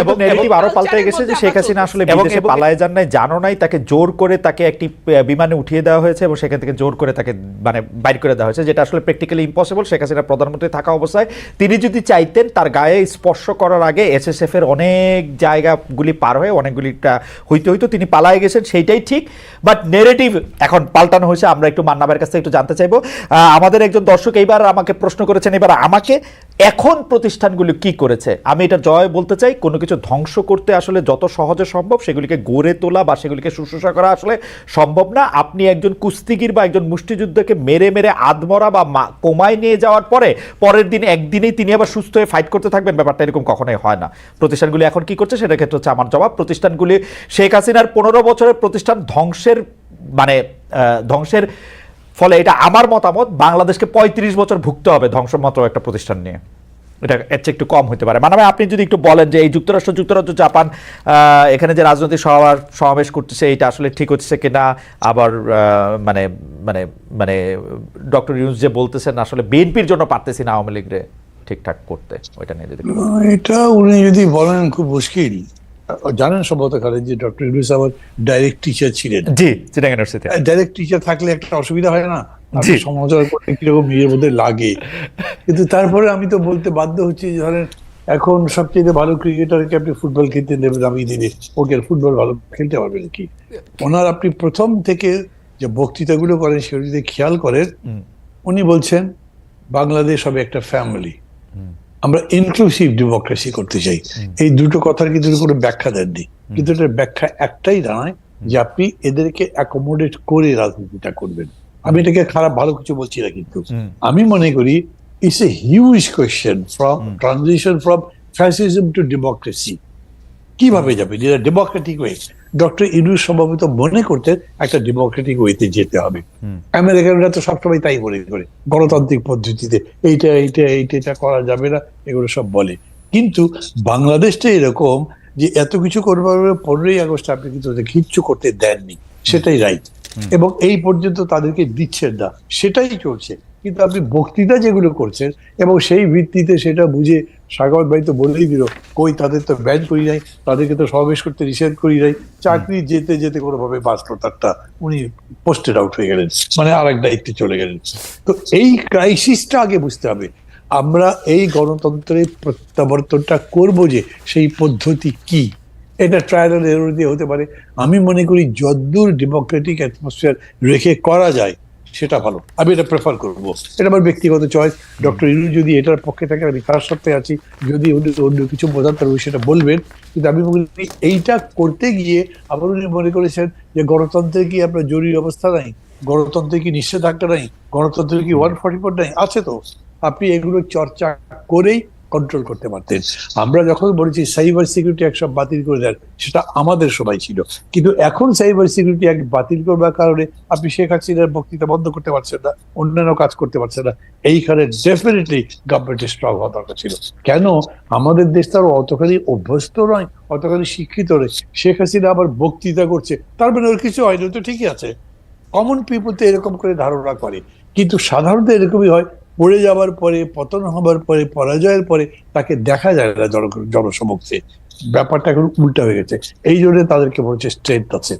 এবং নেগেটিভ আরও পাল্টে গেছে যে শেখ হাসিনা আসলে বিদেশে পালায় যান নাই জানো নাই তাকে জোর করে তাকে একটি বিমানে উঠিয়ে দেওয়া হয়েছে এবং সেখান থেকে জোর করে তাকে মানে বাইর করে দেওয়া হয়েছে যেটা আসলে প্র্যাকটিক্যালি ইম্পসিবল শেখ হাসিনা প্রধানমন্ত্রী থাকা অবস্থায়। তিনি যদি চাইতেন তার গায়ে স্পর্শ করার আগে এসএসএফ এর অনেক জায়গাগুলি পার হয়ে অনেকগুলিটা হইতে হইতো তিনি পালায় গেছেন সেইটাই ঠিক। বাট নেগেটিভ এখন পাল্টানো হয়েছে আমরা একটু মান্নাবের কাছ থেকে একটু জানতে চাইব। আহ, আমাদের একজন দর্শক এইবার আমাকে প্রশ্ন করেছেন এবার আমাকে এখন প্রতিষ্ঠানগুলো কি করেছে? আমি এটা জয় বলতে চাই, কোনো কিছু ধ্বংস করতে আসলে যত সহজে সম্ভব সেগুলিকে গড়ে তোলা বা সেগুলিকে শুশ্রূষা করা আসলে সম্ভব না। আপনি একজন কুস্তিগির বা একজন মুষ্টিযুদ্ধকে মেরে মেরে আধমরা বা কোমায় নিয়ে যাওয়ার পরে, পরের দিন একদিনেই তিনি আবার সুস্থ হয়ে ফাইট করতে থাকবেন। ব্যাপারটা এরকম কখনোই হয় না। প্রতিষ্ঠানগুলি এখন কি করছে সেটা ক্ষেত্রে হচ্ছে আমার জবাব। প্রতিষ্ঠানগুলি শেখ হাসিনার পনেরো বছরের প্রতিষ্ঠান ধ্বংসের মানে ধ্বংসের ফলে এটা আমার মতামত, বাংলাদেশকে পঁয়ত্রিশ বছর ভুগতে হবে ধ্বংসমাত্র একটা প্রতিষ্ঠান নিয়ে। এটা এর চেয়ে একটু কম হতে পারে। মানে আপনি যদি একটু বলেন যে এই যুক্তরাষ্ট্র, যুক্তরাজ্য, জাপান এখানে যে রাজনৈতিক সভা- সমাবেশ করতেছে, এটা আসলে ঠিক হচ্ছে কিনা? আবার মানে মানে মানে ডক্টর ইউনুস যে বলতেছেন, আসলে বিএনপির জন্য পারতেছি না আওয়ামী লীগরে ঠিকঠাক করতে, ওইটা নিয়ে যদি এটা উনি যদি বলেন, খুব মুশকিল। জানেন সম্ভবত খালেদ যে ডক্টর ইউনুস আমার ডাইরেক্ট টিচার ছিলেন। G Chittagong university direct teacher থাকলে একটা অসুবিধা হয় না। সমালোচনা করতে কীরকম নিজের মধ্যে লাগে। কিন্তু তারপরে আমি তো বলতে বাধ্য হচ্ছি ধরেন এখন সবচেয়ে ভালো ক্রিকেটারকে আপনি ফুটবল খেলতে নেবেন আমি দিনে ওকে ফুটবল ভালো খেলতে পারবেন কি ওনার আপনি প্রথম থেকে যে বক্তৃতাগুলো করেন সেগুলো যদি খেয়াল করেন। উনি বলছেন বাংলাদেশ হবে একটা ফ্যামিলি আমরা ইনক্লুসিভ ডেমোক্রেসি করতে চাই। এই দুটো কথার কিন্তু কোনো ব্যাখ্যা দেননি। কিন্তু এটার ব্যাখ্যা একটাই দাঁড়ায় যে আপনি এদেরকে অ্যাকোমোডেট করে রাজনীতিটা করবেন। আমি এটাকে খারাপ ভালো কিছু বলছি না কিন্তু। আমি মনে করি it's a huge question from transition from fascism to democracy কীভাবে যাবে? যেটা ডেমোক্রেটিক ওয়ে ডক্টর ইউনুস সম্ভবত মনে করতেন একটা ডেমোক্রেটিক ওয়েতে যেতে হবে। আমেরিকানরা তো সবসময় তাই মনে করে গণতান্ত্রিক পদ্ধতিতে এইটা এইটা এইটা এটা করা যাবে না এগুলো সব বলে। কিন্তু বাংলাদেশটা এরকম যে এত কিছু করবার পনেরোই আগস্ট আপনি কিন্তু কিচ্ছু করতে দেননি সেটাই রাইট এবং এই পর্যন্ত তাদেরকে দিচ্ছেন না সেটাই চলছে। কিন্তু আপনি বক্তৃতা যেগুলো করছেন এবং সেই ভিত্তিতে সেটা বুঝে সাগর ভাই তো বলেই দিল, কই তাদের তো ব্যান করি নাই, তাদেরকে তো সমাবেশ করতে নিষেধ করি নাই, চাকরি যেতে যেতে কোনোভাবে বাস তারটা, উনি পোস্টেড আউট হয়ে গেলেন মানে আর এক দায়িত্বে চলে গেলেন। তো এই ক্রাইসিসটা আগে বুঝতে হবে, আমরা এই গণতন্ত্রের প্রত্যাবর্তনটা করব যে সেই পদ্ধতি কি, এটা ট্রায়াল এরর দিয়ে হতে পারে। আমি মনে করি যদ্দূর ডেমোক্রেটিক অ্যাটমসফিয়ার রেখে করা যায় সেটা ভালো। আমি এটা প্রেফার করব। এটা আমার ব্যক্তিগত চয়েস ডক্টর ইনু যদি এটার পক্ষে থাকে আমি তার সাথে আছি। যদি অন্য কিছু বোঝাতে পারব সেটা বলবেন। কিন্তু আমি করি এইটা করতে গিয়ে আবার উনি মনে করেছেন যে গণতন্ত্রে কি আপনার জরুরি অবস্থা নাই? গণতন্ত্রে কি নিষেধাজ্ঞা নাই? গণতন্ত্রে কি ওয়ান ফর্টি ফোর নাই? আছে তো। আপনি এগুলো চর্চা করেই কন্ট্রোল করতে পারতেন। আমরা যখন বলেছি সাইবার সিকিউরিটি অ্যাক্ট সব বাতিল করে দেন, সেটা আমাদের সবাই ছিল। কিন্তু এখন সাইবার সিকিউরিটি অ্যাক্ট বাতিল করবার কারণে আপনি শেখ হাসিনার বক্তৃতা বন্ধ করতে পারছেন না, অন্যান্য কাজ করতে পারছেন না। এইখানে ডেফিনেটলি গভর্নমেন্টের স্ট্রং হওয়া দরকার ছিল। কেন? আমাদের দেশ তার অতখানি অভ্যস্ত নয়, অতখানি শিক্ষিত নয়। শেখ হাসিনা আবার বক্তৃতা করছে, তার মানে ওর কিছু হয়নি তো ঠিকই আছে। কমন পিপুল তো এরকম করে ধারণা করে। কিন্তু সাধারণত এরকমই হয় পড়ে যাওয়ার পরে, পতন হবার পরে, পরাজয়ের পরে তাকে দেখা যায় না জন, জনসমক্ষে। ব্যাপারটা এখন উল্টা হয়ে গেছে। এই জন্য তাদেরকে বলছে স্ট্রেংথ আছে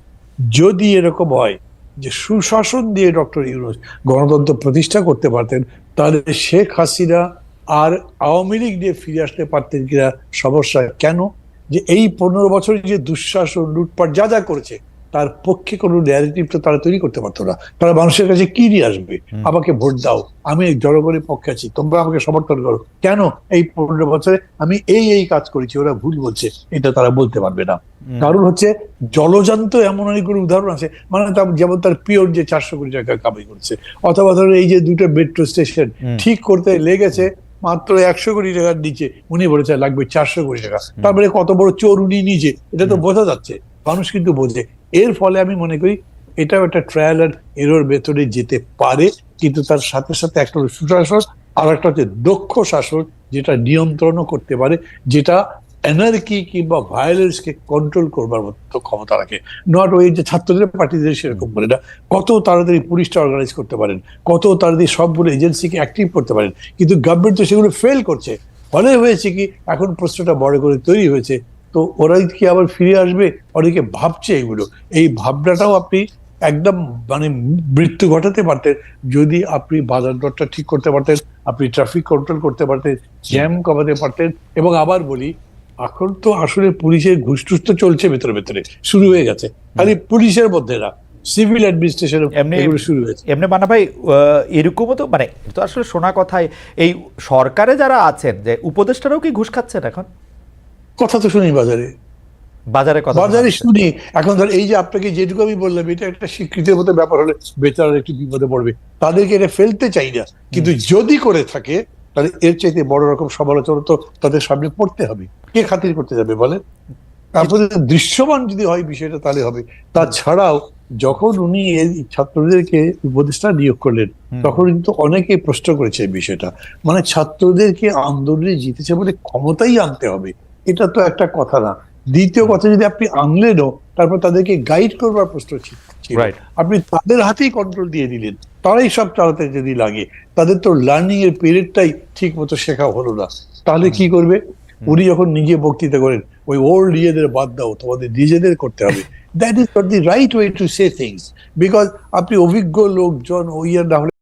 যদি এরকম হয় যে সুশাসন দিয়ে ডক্টর ইউনুস গণতন্ত্র প্রতিষ্ঠা করতে পারতেন, তাহলে শেখ হাসিনা আর আওয়ামী লীগ নিয়ে ফিরে আসতে পারতেন কিনা সমস্যা। কেন? যে এই পনেরো বছরে যে দুঃশাসন, লুটপাট যা যা করেছে তার পক্ষে কোনো ন্যারেটিভ তো তারা তৈরি করতে পারতো না। তারা মানুষের কাছে কি নিয়ে আসবে? আমাকে ভোট দাও আমি জনগণের পক্ষে আছি তোমরা আমাকে সমর্থন করো। কেন? এই পনেরো বছরে আমি এই এই কাজ করেছি ওরা ভুল বলছে এটা তারা বলতে পারবে না। কারণ হচ্ছে জলজান্ত এমন অনেকগুলো উদাহরণ আছে। মানে যেমন তার পিওর যে চারশো কোটি টাকা কামাই করছে। অথবা ধরো এই যে দুটো মেট্রো স্টেশন ঠিক করতে লেগেছে মাত্র একশো কোটি টাকার নিচে উনি বলেছে লাগবে চারশো কোটি টাকা। তারপরে কত বড় চোর উনি নিজে এটা তো বোঝা যাচ্ছে। মানুষ কিন্তু বোঝে। এর ফলে আমি মনে করি এটাও একটা ট্রায়াল আর এরোর ভেতরে যেতে পারে, কিন্তু তার সাথে সাথে একটা সুশাসন আর একটা হচ্ছে দক্ষ শাসন যেটা নিয়ন্ত্রণও করতে পারে, যেটা এনার্কি কিংবা ভায়োলেন্স কে কন্ট্রোল করবার মতো ক্ষমতা রাখে। নট ওই যে ছাত্রদের পার্টিদের সেরকম করে না, কত তাড়াতাড়ি পুলিশটা অর্গানাইজ করতে পারেন, কত তাড়াতাড়ি সবগুলো এজেন্সিকে অ্যাক্টিভ করতে পারেন, কিন্তু গভর্নমেন্ট তো সেগুলো ফেল করছে। ফলে হয়েছে কি, এখন প্রশ্নটা বড় করে তৈরি হয়েছে তো ওরাই কি আবার ফিরে আসবে? অনেকে ভাবছে এগুলো। এই ভাবনাটাও আপনি একদম মানে মৃত্যু ঘটাতে পারতেন যদি আপনি বাজার দরটা ঠিক করতে পারতেন আপনি ট্রাফিক কন্ট্রোল করতে পারতেন জ্যাম কমাতে পারতেন এবং আবার বলি এখন তো আসলে পুলিশের ঘুষ টুস তো চলছে ভেতরে ভেতরে শুরু হয়ে গেছে। খালি পুলিশের মধ্যে না সিভিল অ্যাডমিনিস্ট্রেশন এমনি- এগুলো শুরু হয়েছে। এমনি মানা ভাই আহ, এরকমও তো মানে তো আসলে শোনা কথাই এই সরকারে যারা আছেন যে উপদেষ্টারাও কি ঘুষ খাচ্ছেন এখন? কথা তো শুনি বাজারে। বাজারে কথা বাজারে শুনি। এখন ধর এই যে আপনাকে যেটুকু আমি বললাম এটা একটা স্বীকৃতির মতো ব্যাপার হলে বেচারা একটু বিপদে পড়বে। তাদেরকে এটা ফেলতে চাই না। কিন্তু যদি করে থাকে তাহলে এর চাইতে বড় রকম সমালোচনা তো তাদের সামনে পড়তে হবে। কে খাতির করতে যাবে বলেন? তারপরে দৃশ্যমান যদি হয় বিষয়টা তাহলে হবে। তাছাড়াও যখন উনি এই ছাত্রদেরকে উপদেষ্টা নিয়োগ করলেন তখন কিন্তু অনেকে প্রশ্ন করেছে এই বিষয়টা। মানে ছাত্রদেরকে আন্দোলনে জিতেছে বলে ক্ষমতাই আনতে হবে। এটা তো একটা কথা না। দ্বিতীয় কথা যদি আপনি আনলেনও তারপর তাদেরকে গাইড করবার প্রশ্ন ছিল। আপনি তাদের হাতেই কন্ট্রোল দিয়ে দিলেন। তারাই সব চালাতে যদি লাগে তাদের তো লার্নিং এর পিরিয়ডটাই ঠিক মতো শেখা হলো না। তাহলে কি করবে? উনি যখন নিজে বক্তৃতা করেন ওই ওল্ড ইয়েদের বাদ দাও তোমাদের নিজেদের করতে হবে। That is not the right way to say things because আপনি অভিজ্ঞ লোকজন ওই না হলে